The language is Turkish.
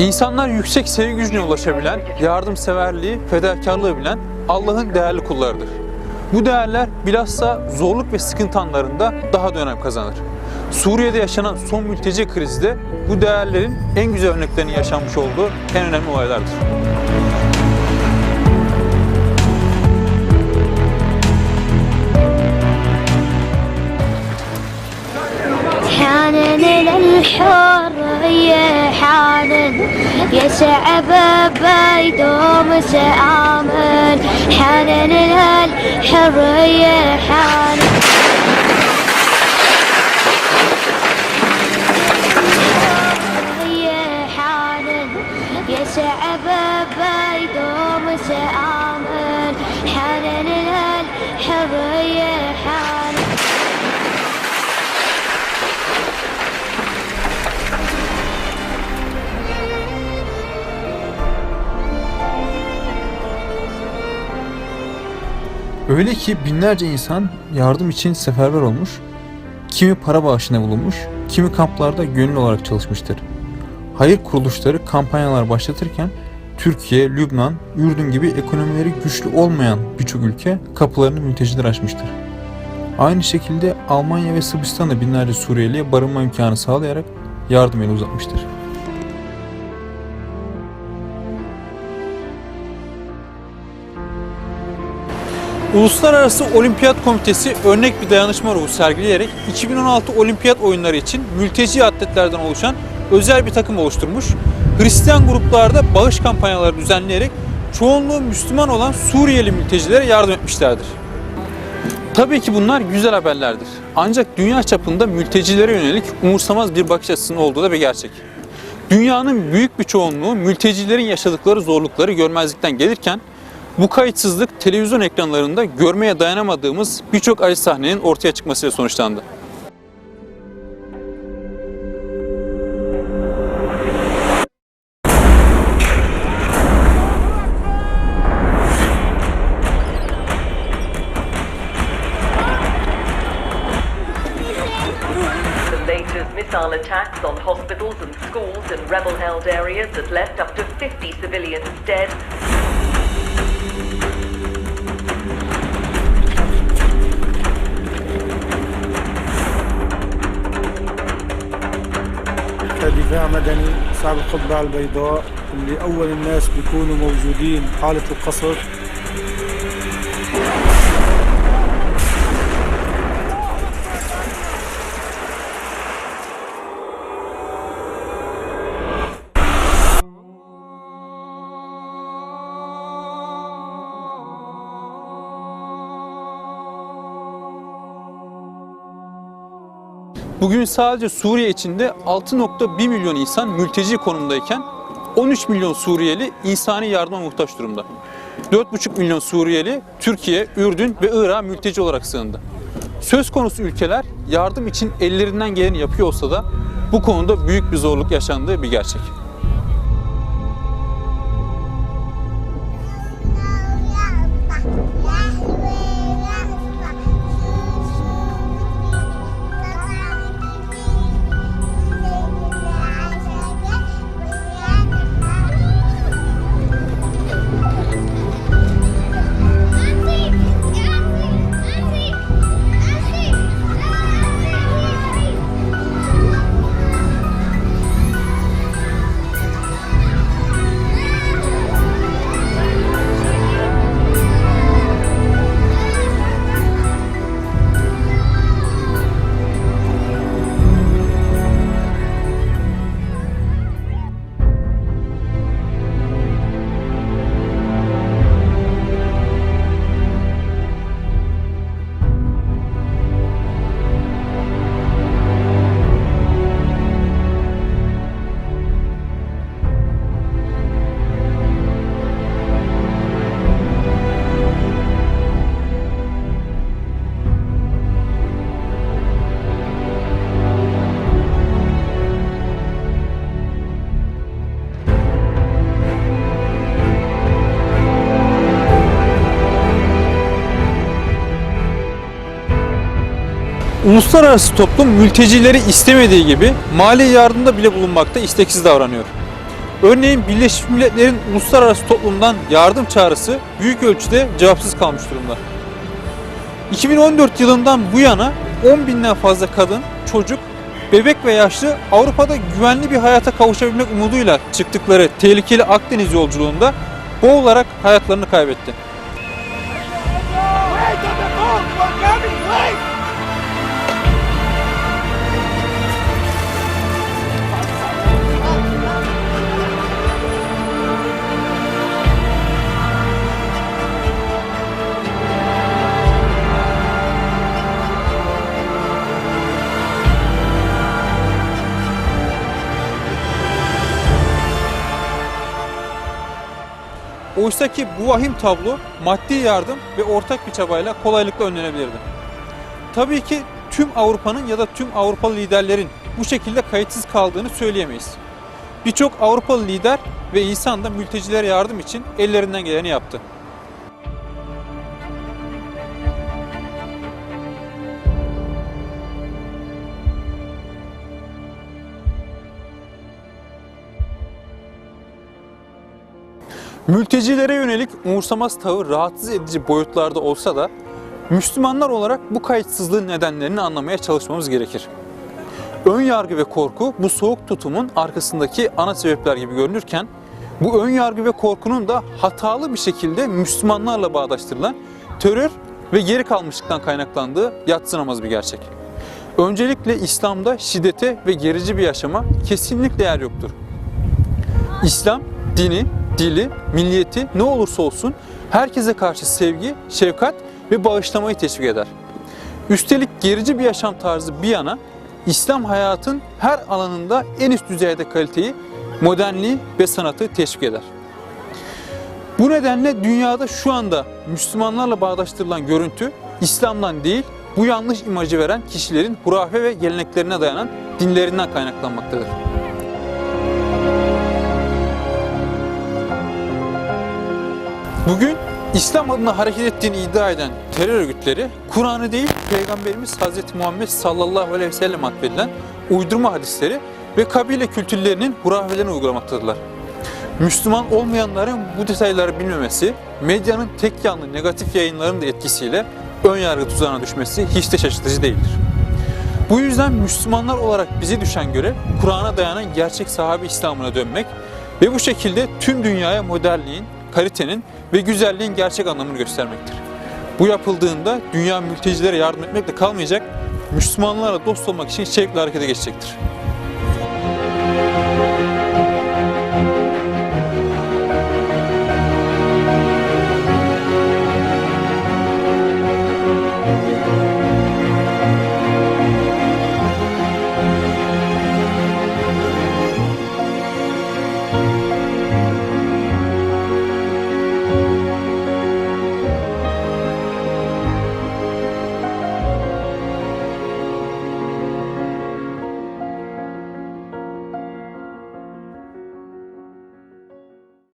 İnsanlar yüksek sevgi gücüne ulaşabilen, yardımseverliği, fedakarlığı bilen Allah'ın değerli kullarıdır. Bu değerler bilhassa zorluk ve sıkıntı anlarında daha da önem kazanır. Suriye'de yaşanan son mülteci krizi de bu değerlerin en güzel örneklerini yaşanmış olduğu en önemli olaylardır. الحر يا حنان يا شعب بيدوم سامن حنان الحر يا حنان Öyle ki binlerce insan yardım için seferber olmuş, kimi para bağışına bulunmuş, kimi kamplarda gönüllü olarak çalışmıştır. Hayır kuruluşları kampanyalar başlatırken Türkiye, Lübnan, Ürdün gibi ekonomileri güçlü olmayan birçok ülke kapılarını mülteciler açmıştır. Aynı şekilde Almanya ve Sırbistan da binlerce Suriyeliye barınma imkanı sağlayarak yardım eli uzatmıştır. Uluslararası Olimpiyat Komitesi örnek bir dayanışma ruhu sergileyerek 2016 Olimpiyat oyunları için mülteci atletlerden oluşan özel bir takım oluşturmuş. Hristiyan gruplarda bağış kampanyaları düzenleyerek çoğunluğu Müslüman olan Suriyeli mültecilere yardım etmişlerdir. Tabii ki bunlar güzel haberlerdir. Ancak dünya çapında mültecilere yönelik umursamaz bir bakış açısının olduğu da bir gerçek. Dünyanın büyük bir çoğunluğu mültecilerin yaşadıkları zorlukları görmezlikten gelirken bu kayıtsızlık televizyon ekranlarında görmeye dayanamadığımız birçok acı sahnenin ortaya çıkmasıyla sonuçlandı. Hospitals and schools in rebel held areas has left up to 50 civilians dead. كدفاع مدني صعب القبعة البيضاء اللي أول الناس بيكونوا موجودين حالة القصف Bugün sadece Suriye içinde 6.1 milyon insan mülteci konumdayken 13 milyon Suriyeli insani yardıma muhtaç durumda. 4,5 milyon Suriyeli Türkiye, Ürdün ve Irak'a mülteci olarak sığındı. Söz konusu ülkeler yardım için ellerinden geleni yapıyor olsa da bu konuda büyük bir zorluk yaşandığı bir gerçek. Uluslararası toplum mültecileri istemediği gibi mali yardımda bile bulunmakta isteksiz davranıyor. Örneğin Birleşmiş Milletler'in uluslararası toplumdan yardım çağrısı büyük ölçüde cevapsız kalmış durumda. 2014 yılından bu yana 10 binden fazla kadın, çocuk, bebek ve yaşlı Avrupa'da güvenli bir hayata kavuşabilmek umuduyla çıktıkları tehlikeli Akdeniz yolculuğunda boğularak hayatlarını kaybetti. Oysa ki bu vahim tablo maddi yardım ve ortak bir çabayla kolaylıkla önlenebilirdi. Tabii ki tüm Avrupa'nın ya da tüm Avrupalı liderlerin bu şekilde kayıtsız kaldığını söyleyemeyiz. Birçok Avrupalı lider ve insan da mültecilere yardım için ellerinden geleni yaptı. Mültecilere yönelik umursamaz tavır rahatsız edici boyutlarda olsa da Müslümanlar olarak bu kayıtsızlığın nedenlerini anlamaya çalışmamız gerekir. Ön yargı ve korku bu soğuk tutumun arkasındaki ana sebepler gibi görünürken bu ön yargı ve korkunun da hatalı bir şekilde Müslümanlarla bağdaştırılan terör ve geri kalmışlıktan kaynaklandığı yatsınamaz bir gerçek. Öncelikle İslam'da şiddete ve gerici bir yaşama kesinlikle yer yoktur. İslam dini, dili, milliyeti ne olursa olsun herkese karşı sevgi, şefkat ve bağışlamayı teşvik eder. Üstelik gerici bir yaşam tarzı bir yana İslam hayatın her alanında en üst düzeyde kaliteyi, modernliği ve sanatı teşvik eder. Bu nedenle dünyada şu anda Müslümanlarla bağdaştırılan görüntü İslam'dan değil, bu yanlış imajı veren kişilerin hurafe ve geleneklerine dayanan dinlerinden kaynaklanmaktadır. Bugün İslam adına hareket ettiğini iddia eden terör örgütleri Kur'an'ı değil Peygamberimiz Hz. Muhammed sallallahu aleyhi ve sellem atfedilen uydurma hadisleri ve kabile kültürlerinin hurafelerini uygulamaktadırlar. Müslüman olmayanların bu detayları bilmemesi, medyanın tek yanlı negatif yayınların da etkisiyle ön yargı tuzağına düşmesi hiç de şaşırtıcı değildir. Bu yüzden Müslümanlar olarak bize düşen görev Kur'an'a dayanan gerçek sahabe İslam'ına dönmek ve bu şekilde tüm dünyaya modernliğin, kalitenin ve güzelliğin gerçek anlamını göstermektir. Bu yapıldığında dünya mültecilere yardım etmekle kalmayacak, Müslümanlarla dost olmak için şevkle harekete geçecektir.